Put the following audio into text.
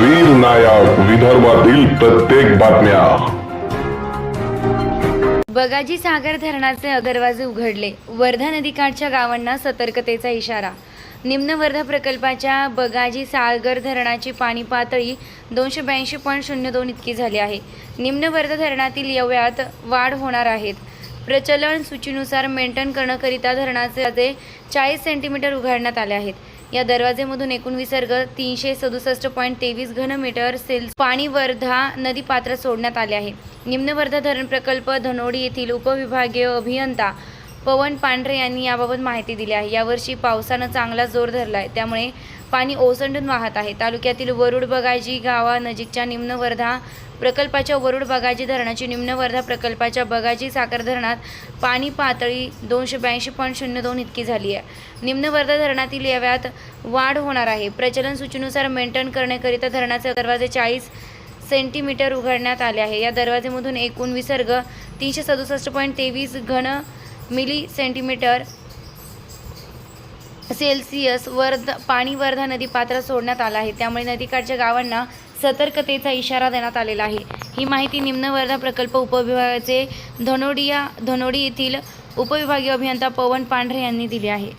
वीर नायक विदर्भातील प्रत्येक बातम्या. बगाजी सागर धरणाचे अगरवाजे उघडले. वर्धा नदीकाठच्या गावांना सतर्कतेचा इशारा. निम्न वर्धा प्रकल्पाच्या बगाजी सागर धरणाची पाणी पातळी दोनशे ब्याऐंशी पॉईंट शून्य दोन इतकी झाली आहे. निम्न वर्धा धरणातील यव्यात वाढ होणार आहेत. प्रचलन सूचीनुसार मेंटेन करण्याकरिता धरणाचे दरवाजे चाळीस सेंटीमीटर उघडण्यात आले आहेत. या दरवाजेमधून एकूण विसर्ग तीनशे सदुसष्ट पॉईंट तेवीस घनमीटर सेल्स पाणी वर्धा नदी पात्र सोडण्यात आले आहे. निम्न वर्धा धरण प्रकल्प धनोडी येथील उपविभागीय अभियंता पवन पांढरे यांनी याबाबत माहिती दिली आहे. यावर्षी पावसानं चांगला जोर धरला आहे त्यामुळे पाणी ओसंडून वाहत आहे. तालुक्यातील वरुड बगाजी गावानजीकच्या निम्न वर्धा प्रकल्पाच्या वरुड बगाजी धरणाची निम्न वर्धा प्रकल्पाच्या बगाजी साखर धरणात पाणी पातळी दोनशे ब्याऐंशी पॉईंट शून्य दोन इतकी झाली आहे. निम्न वर्धा धरणातील याव्यात वाढ होणार आहे. प्रचलन सूचीनुसार मेंटेन करण्याकरिता धरणाचे दरवाजे चाळीस सेंटीमीटर उघडण्यात आले आहे. या दरवाजेमधून एकूण विसर्ग तीनशे सदुसष्ट पॉईंट तेवीस घन मिली सेंटीमीटर सेल्सिअस वर्ध पाणी वर्धा नदी पात्रात सोडण्यात आलं आहे. त्यामुळे नदीकाठच्या गावांना सतर्कतेचा इशारा देण्यात आलेला आहे. ही माहिती निम्न वर्धा प्रकल्प उपविभागाचे धनोडिया धनोडी येथील उपविभागीय अभियंता पवन पांढरे यांनी दिली आहे.